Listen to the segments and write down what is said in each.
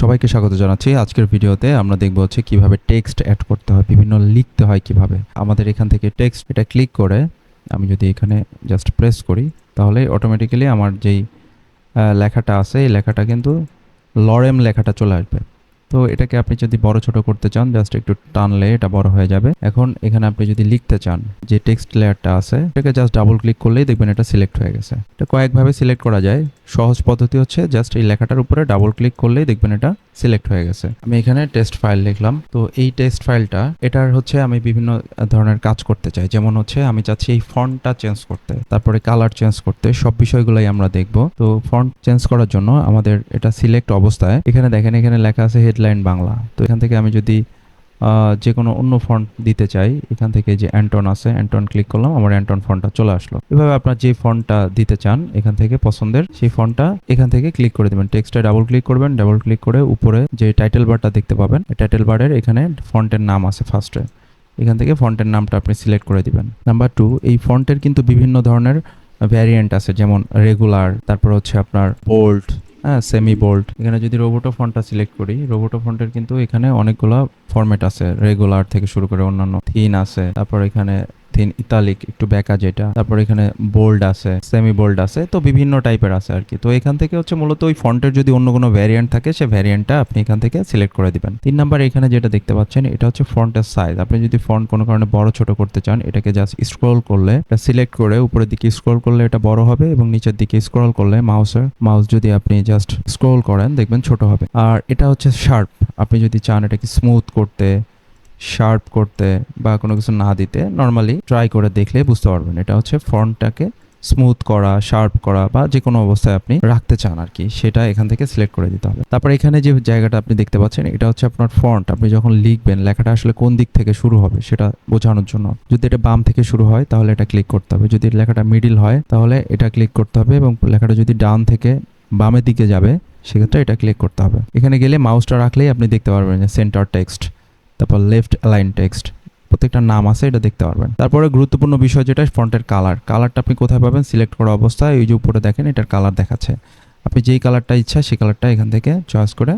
সবাইকে স্বাগত জানাচ্ছি। আজকের ভিডিওতে আমরা দেখব হচ্ছে কীভাবে টেক্সট অ্যাড করতে হয়, বিভিন্ন লিখতে হয় কীভাবে। আমাদের এখান থেকে টেক্সট এটা ক্লিক করে আমি যদি এখানে জাস্ট প্রেস করি, তাহলে অটোমেটিক্যালি আমার যেই লেখাটা আছে, এই লেখাটা কিন্তু লরেম লেখাটা চলে আসবে। তো এটাকে আপনি যদি বড় ছোট করতে চান জাস্ট একটু টানলে এটা বড় হয়ে যাবে। এখন এখানে আপনি যদি লিখতে চান, যে টেক্সট লেয়ারটা আছে, এটাকে জাস্ট ডাবল ক্লিক করলেই দেখবেন এটা সিলেক্ট হয়ে গেছে। এটা কয়েকভাবে সিলেক্ট করা যায়। সহজ পদ্ধতি হচ্ছে জাস্ট এই লেখাটার উপরে ডাবল ক্লিক করলেই দেখবেন এটা সিলেক্ট হয়ে গেছে। আমি এখানে টেস্ট ফাইল লিখলাম। তো এই টেস্ট ফাইলটা এটার হচ্ছে আমি বিভিন্ন ধরনের কাজ করতে চাই। যেমন হচ্ছে আমি চাচ্ছি এই ফন্টটা চেঞ্জ করতে, তারপরে কালার চেঞ্জ করতে, সব বিষয়গুলোই আমরা দেখব। তো ফন্ট চেঞ্জ করার জন্য আমাদের এটা সিলেক্ট অবস্থায়, এখানে দেখেন এখানে লেখা আছে হেডলাইন বাংলা। তো এখান থেকে আমি যদি যে কোনো অন্য ফন্ট দিতে চাই, এখান থেকে যে অ্যান্টন আছে অ্যান্টন ক্লিক করলাম, আমার অ্যান্টন ফন্টটা চলে আসলো। এভাবে আপনার যে ফন্টটা দিতে চান, এখান থেকে পছন্দের, সেই ফন্টটা এখান থেকে ক্লিক করে দেবেন। টেক্সটে ডাবল ক্লিক করবেন ডাবল ক্লিক করে উপরে যে টাইটেল বারটা দেখতে পাবেন টাইটেল বারের এখানে ফন্টের নাম আছে ফার্স্টে এখান থেকে ফন্টের নামটা আপনি সিলেক্ট করে দিবেন। নাম্বার টু এই ফন্টের কিন্তু বিভিন্ন ধরনের ভ্যারিয়েন্ট আছে, যেমন রেগুলার তারপর হচ্ছে আপনার বোল্ড হ্যাঁ সেমি বোল্ড এখানে যদি রোবোটো ফন্টটা সিলেক্ট করি রোবোটো ফন্টের কিন্তু এখানে অনেকগুলো ফরম্যাট আছে রেগুলার থেকে শুরু করে অন্যান্য। থিন আছে, তারপর এখানে থিন ইতালিক, একটু বেকা যেটা। তারপর এখানে বোল্ড আছে সেমি বোল্ড আছে, তো বিভিন্ন টাইপের আছে আর কি। তো এখান থেকে হচ্ছে মূলত ওই ফন্টের যদি অন্য কোনো ভ্যারিয়েন্ট থাকে, সে ভ্যারিয়েন্টটা আপনি এখান থেকে সিলেক্ট করে দিবেন। তিন নাম্বার এখানে যেটা দেখতে পাচ্ছেন, এটা হচ্ছে ফন্টের সাইজ আপনি যদি ফন্ট কোনো কারণে বড়, ছোট করতে চান, এটাকে জাস্ট স্ক্রল করলে, এটা সিলেক্ট করে উপরের দিকে স্ক্রল করলে এটা বড় হবে এবং নিচের দিকে স্ক্রল করলে মাউসের মাউস যদি আপনি জাস্ট স্ক্রল করেন, দেখবেন ছোট হবে। আর এটা হচ্ছে শার্প আপনি যদি চান এটাকে স্মুথ করতে শার্প করতে বা কোনো কিছু না দিতে নর্মালি ট্রাই করে দেখলে বুঝতে পারবেন। এটা হচ্ছে ফন্টটাকে স্মুথ করা শার্প করা বা যে কোনো অবস্থায় আপনি রাখতে চান আর কি সেটা এখান থেকে সিলেক্ট করে দিতে হবে। তারপর এখানে যে জায়গাটা আপনি দেখতে পাচ্ছেন, এটা হচ্ছে আপনার ফন্ট আপনি যখন লিখবেন, লেখাটা আসলে কোন দিক থেকে শুরু হবে সেটা বোঝানোর জন্য। যদি এটা বাম থেকে শুরু হয়, তাহলে এটা ক্লিক করতে হবে। যদি লেখাটা মিডিল হয়, তাহলে এটা ক্লিক করতে হবে এবং লেখাটা যদি ডান থেকে বামের দিকে যাবে, সেক্ষেত্রে এটা ক্লিক করতে হবে। এখানে গেলে মাউসটা রাখলেই আপনি দেখতে পারবেন যে সেন্টার টেক্সট তারপর লেফট অ্যালাইন টেক্সট প্রত্যেকটা নাম আছে, এটা দেখতে পারবেন। তারপরে গুরুত্বপূর্ণ বিষয় যেটা ফন্টের কালার কালারটা আপনি কোথায় পাবেন? সিলেক্ট করা অবস্থায় এই যে উপরে দেখেন, এটার কালার দেখাচ্ছে। আপনি যেই কালারটা ইচ্ছা সেই কালারটা এখান থেকে চয়েস করে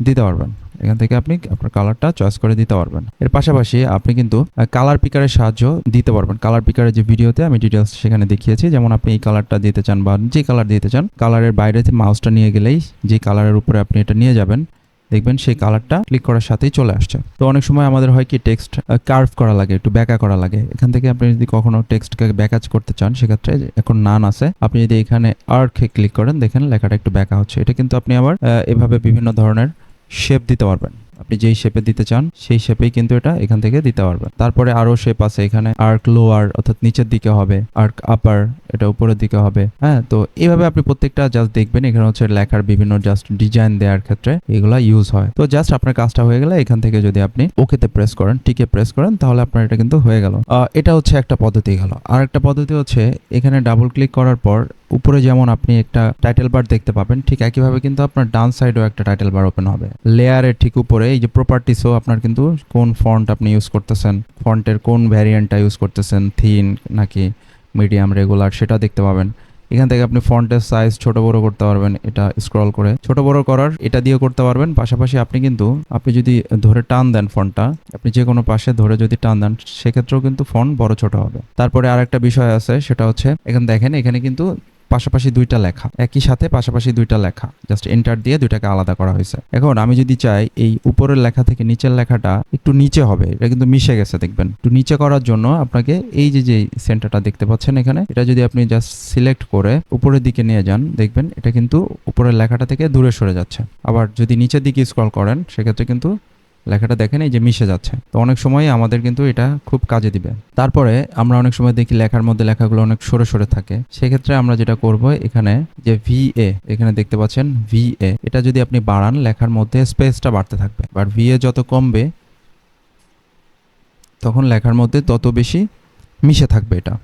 দিতে পারবেন। এখান থেকে আপনি আপনার কালারটা চয়েস করে দিতে পারবেন। এর পাশাপাশি আপনি কিন্তু কালার পিকারের সাহায্য দিতে পারবেন। কালার পিকারের যে ভিডিওতে আমি ডিটেলস সেখানে দেখিয়েছি, যেমন আপনি এই কালারটা দিতে চান বা যে কালার দিতে চান কালারের বাইরে মাউসটা নিয়ে গেলেই যে কালারের উপরে আপনি এটা নিয়ে যাবেন দেখবেন সেই কালারটা ক্লিক করার সাথেই চলে আসছে। তো অনেক সময় আমাদের হয় কি টেক্সট কার্ভ করা লাগে, একটু ব্যাকা করা লাগে। এখান থেকে আপনি যদি কখনো টেক্সটকে ব্যাকাজ করতে চান, সেক্ষেত্রে এখন নান আছে, আপনি যদি এখানে আর্কে ক্লিক করেন, দেখেন লেখাটা একটু ব্যাকা হচ্ছে। এটা কিন্তু আপনি আবার এভাবে বিভিন্ন ধরনের শেপ দিতে পারবেন। আপনি যেই শেপে দিতে চান, সেই শেপেই কিন্তু এটা এখান থেকে দিতে পারবেন। তারপরে আরও শেপ আছে এখানে আর্ক লোয়ার অর্থাৎ নিচের দিকে হবে আর্ক আপার এটা উপরের দিকে হবে হ্যাঁ? তো এইভাবে আপনি প্রত্যেকটা জাস্ট দেখবেন, এখানে হচ্ছে লেখার বিভিন্ন জাস্ট ডিজাইন দেওয়ার ক্ষেত্রে এগুলা ইউজ হয়। তো জাস্ট আপনার কাজটা হয়ে গেলে এখান থেকে যদি আপনি ওকেতে প্রেস করেন টিকে প্রেস করেন, তাহলে আপনার এটা কিন্তু হয়ে গেল। এটা হচ্ছে একটা পদ্ধতি গেল আর একটা পদ্ধতি হচ্ছে, এখানে ডাবল ক্লিক করার পর উপরে যেমন আপনি একটা টাইটেল বার দেখতে পাবেন, ঠিক একইভাবে কিন্তু আপনার ডান সাইডেও একটা টাইটেল বার ওপেন হবে। লেয়ারের ঠিক উপরে এই যে প্রপার্টিসও আপনার কিন্তু কোন ফন্ট আপনি ইউজ করতেছেন ফন্টের কোন ভ্যারিয়েন্টটা ইউজ করতেছেন থিন নাকি মিডিয়াম রেগুলার সেটা দেখতে পাবেন। এখান থেকে আপনি ফন্টের সাইজ ছোট বড় করতে পারবেন, এটা স্ক্রল করে। ছোট বড় করার, এটা দিয়ে করতে পারবেন। পাশাপাশি আপনি কিন্তু, আপনি যদি ধরে টান দেন ফন্টটা আপনি যে কোনো পাশে ধরে যদি টান দেন, সেক্ষেত্রেও কিন্তু ফন্ট বড় ছোট হবে। তারপরে আরেকটা বিষয় আছে, সেটা হচ্ছে, এখানে দেখেন, এখানে কিন্তু পাশাপাশি দুইটা লেখা। একই সাথে পাশাপাশি দুইটা লেখা। জাস্ট এন্টার দিয়ে দুইটাকে আলাদা করা হয়েছে। এখন আমি যদি চাই এই উপরের লেখা থেকে নিচের লেখাটা একটু নিচে হবে। এটা কিন্তু মিশে গেছে, দেখবেন। একটু নিচে করার জন্য আপনাকে এই যে যে সেন্টারটা দেখতে পাচ্ছেন এখানে, এটা যদি আপনি জাস্ট সিলেক্ট করে উপরের দিকে নিয়ে যান, দেখবেন এটা কিন্তু উপরের লেখাটা থেকে দূরে সরে যাচ্ছে। আবার যদি নিচের দিকে স্ক্রল করেন, সেক্ষেত্রে কিন্তু লেখাটা দেখেন, এই যে মিশে যাচ্ছে। তো অনেক সময় আমাদের কিন্তু এটা খুব কাজে দিবে। তারপরে আমরা অনেক সময় দেখি লেখার মধ্যে লেখাগুলো অনেক সরে সরে থাকে। সেক্ষেত্রে আমরা যেটা করব এখানে যে ভি এ এখানে দেখতে পাচ্ছেন ভি এ এটা যদি আপনি বাড়ান, লেখার মধ্যে স্পেসটা বাড়তে থাকবে। বাট ভি এ যত কমবে, তখন লেখার মধ্যে তত বেশি মিশে থাকবে এটা।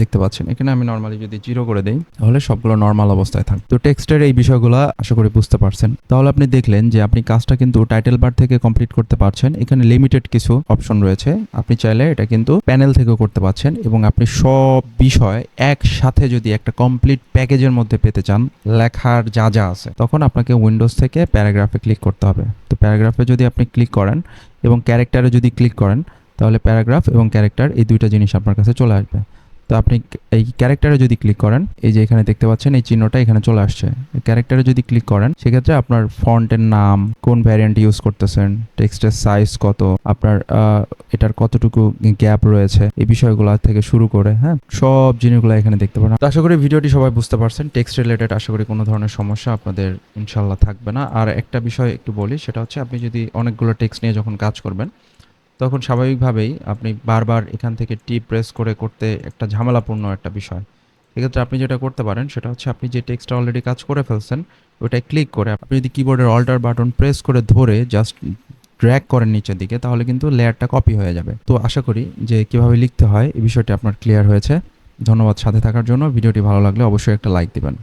দেখতে পাচ্ছেন। এখানে আমি নর্মালি যদি জিরো করে দেই, তাহলে সবগুলো নর্মাল অবস্থায় থাকবে তো টেক্সটের এই বিষয়গুলো আশা করি বুঝতে পারছেন। তাহলে আপনি দেখলেন যে আপনি কাজটা কিন্তু টাইটেল বার থেকে কমপ্লিট করতে পারছেন। এখানে লিমিটেড কিছু অপশন রয়েছে। আপনি চাইলে এটা কিন্তু প্যানেল থেকেও করতে পারছেন এবং আপনি সব বিষয় একসাথে যদি একটা কমপ্লিট প্যাকেজের মধ্যে পেতে চান, লেখার যা যা আছে, তখন আপনাকে উইন্ডোজ থেকে প্যারাগ্রাফে ক্লিক করতে হবে। তো প্যারাগ্রাফে যদি আপনি ক্লিক করেন এবং ক্যারেক্টারে যদি ক্লিক করেন, তাহলে প্যারাগ্রাফ এবং ক্যারেক্টার এই দুইটা জিনিস আপনার কাছে চলে আসবে। তো আপনি এই ক্যারেক্টারে যদি ক্লিক করেন, এই যে এখানে দেখতে পাচ্ছেন, এই চিহ্নটা এখানে চলে আসছে। ক্যারেক্টারে যদি ক্লিক করেন, সেক্ষেত্রে আপনার ফন্টের নাম, কোন ভ্যারিয়েন্ট ইউজ করতেছেন টেক্সটের সাইজ কত, আপনার এটার কতটুকু গ্যাপ রয়েছে, এই বিষয়গুলো থেকে শুরু করে হ্যাঁ সব জিনিসগুলো এখানে দেখতে পারেন। আশা করি ভিডিওটি সবাই বুঝতে পারছেন। টেক্সট রিলেটেড আশা করি কোনো ধরনের সমস্যা আপনাদের ইনশাল্লাহ থাকবে না। আর একটা বিষয় একটু বলি, সেটা হচ্ছে আপনি যদি অনেকগুলো টেক্সট নিয়ে যখন কাজ করবেন তখন স্বাভাবিকভাবেই আপনি বারবার এখান থেকে টি প্রেস করে করতে একটা ঝামেলাপূর্ণ একটা বিষয়। সেক্ষেত্রে আপনি যেটা করতে পারেন, সেটা হচ্ছে আপনি যে টেক্সটটা অলরেডি কাজ করে ফেলছেন ওটায় ক্লিক করে আপনি যদি কিবোর্ডের অল্টার বাটন প্রেস করে ধরে জাস্ট ড্র্যাগ করেন নিচের দিকে, তাহলে কিন্তু লেয়ারটা কপি হয়ে যাবে। তো আশা করি যে কীভাবে লিখতে হয়, এই বিষয়টি আপনার ক্লিয়ার হয়েছে। ধন্যবাদ সাথে থাকার জন্য। ভিডিওটি ভালো লাগলে অবশ্যই একটা লাইক দিবেন।